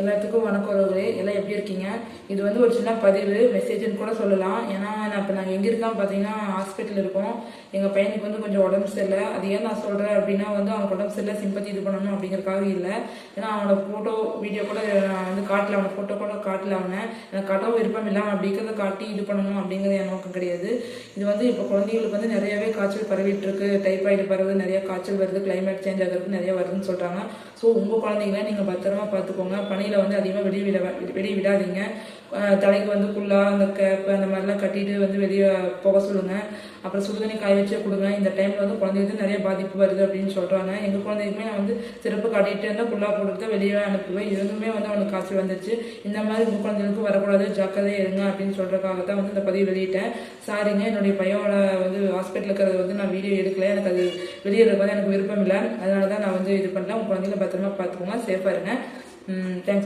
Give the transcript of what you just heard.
எல்லாத்துக்கும் வணக்கம் உறவு எல்லாம் எப்படி இருக்கீங்க? இது வந்து ஒரு சின்ன பதிவு. மெசேஜ்னு கூட சொல்லலாம். ஏன்னா நான் இப்போ நாங்கள் எங்கே இருக்கோம் பார்த்தீங்கன்னா ஹாஸ்பிட்டல் இருக்கோம். எங்கள் பையனுக்கு வந்து கொஞ்சம் உடம்பு சரியில்லை. அது ஏன் நான் சொல்கிறேன் அப்படின்னா வந்து அவனுக்கு உடம்பு சரியில்லை சிம்பத்தி இது பண்ணணும் அப்படிங்கிறக்காக இல்லை. ஏன்னா அவனோட ஃபோட்டோ வீடியோ கூட நான் வந்து காட்டல. அவனை ஃபோட்டோ கூட காட்டல அவனை. எனக்கு காட்டவும் விருப்பம் இல்லை அப்படிங்கிறத காட்டி இது பண்ணணும் அப்படிங்கிறது என் நோக்கம் கிடையாது. இது வந்து இப்போ குழந்தைகளுக்கு வந்து நிறையவே காய்ச்சல் பரவிட்டு இருக்கு டைபாய்டு பரவுது நிறைய காய்ச்சல் வருது. கிளைமேட் சேஞ்ச் ஆகிறதுக்கு நிறைய வருதுன்னு சொல்கிறாங்க ஸோ உங்கள் குழந்தைங்கள நீங்கள் பத்திரமா பார்த்துக்கோங்க பணி பனியில் வந்து அதிகமாக வெளியே விட வெளியே விடாதீங்க. தலைக்கு வந்து குல்லா அந்த கேப் அந்த மாதிரிலாம் கட்டிட்டு வந்து வெளியே போக சொல்லுங்க. அப்புறம் சுடுதண்ணி காய வச்சே கொடுங்க. இந்த டைமில் வந்து குழந்தைங்களுக்கு நிறைய பாதிப்பு வருது அப்படின்னு சொல்கிறாங்க எங்கள் குழந்தைக்குமே நான் வந்து சிறப்பு காட்டிட்டு இருந்தால் குல்லா போட்டு வெளியே அனுப்புவேன். இருந்துமே வந்து அவனுக்கு காய்ச்சல் வந்துச்சு இந்த மாதிரி உங்கள் குழந்தைகளுக்கு வரக்கூடாது. ஜாக்கிரதையாக இருங்க அப்படின்னு சொல்கிறதுக்காக தான் வந்து இந்த பதிவு வெளியிட்டேன். சாரிங்க. என்னுடைய பையனோட வந்து ஹாஸ்பிட்டல் இருக்கிறது வந்து நான் வீடியோ எடுக்கல. எனக்கு அது வெளியே இருக்கிறது எனக்கு விருப்பம் இல்லை. அதனால தான் நான் வந்து இது பண்ணல. உங்கள் குழந்தைங்கள பத்திரமா பார்த்துக்கோங்க. சேஃபாக இருங்க. 嗯，但